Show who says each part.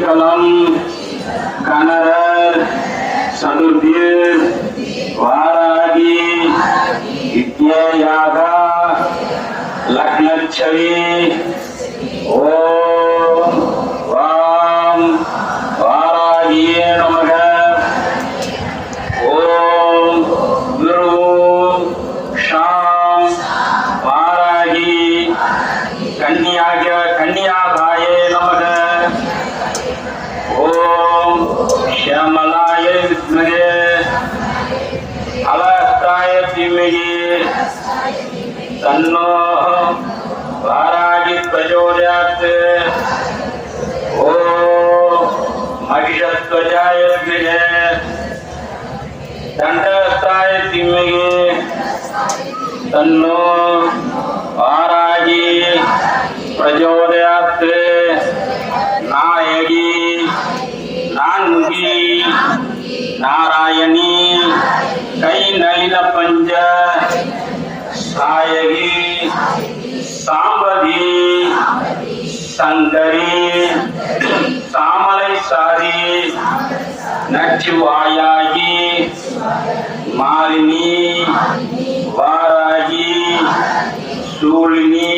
Speaker 1: கலம் கணரர் சதுர்பீர் வாராகி வித்யாக லக்னச்சவி ஓம் வாம் வாராகியே நமக. ஓம் குரு ஷாம் வாராகி கன்னியாக கன்னியாகாயே நமக. ஷியாமலாய வித்மகே அலஸ்தாய தீமகி தன்னோ வாராகி பிரச்சோதயாத் ஓம் மகிஷத்வஜாய வித்மகே தண்டஸ்தாய தீமகி தன்னோ வாராகி பிரச்சோதயாத் ನಾರಾಯಣಿ ಕೈ ನಲಿನ ಪಂಜ ಸಾಯಗಿ ಸಾಂಬದಿ சங்கரி சாமலை சாரி நச்சுவாயாகி மாலினி வாராகி சூழினி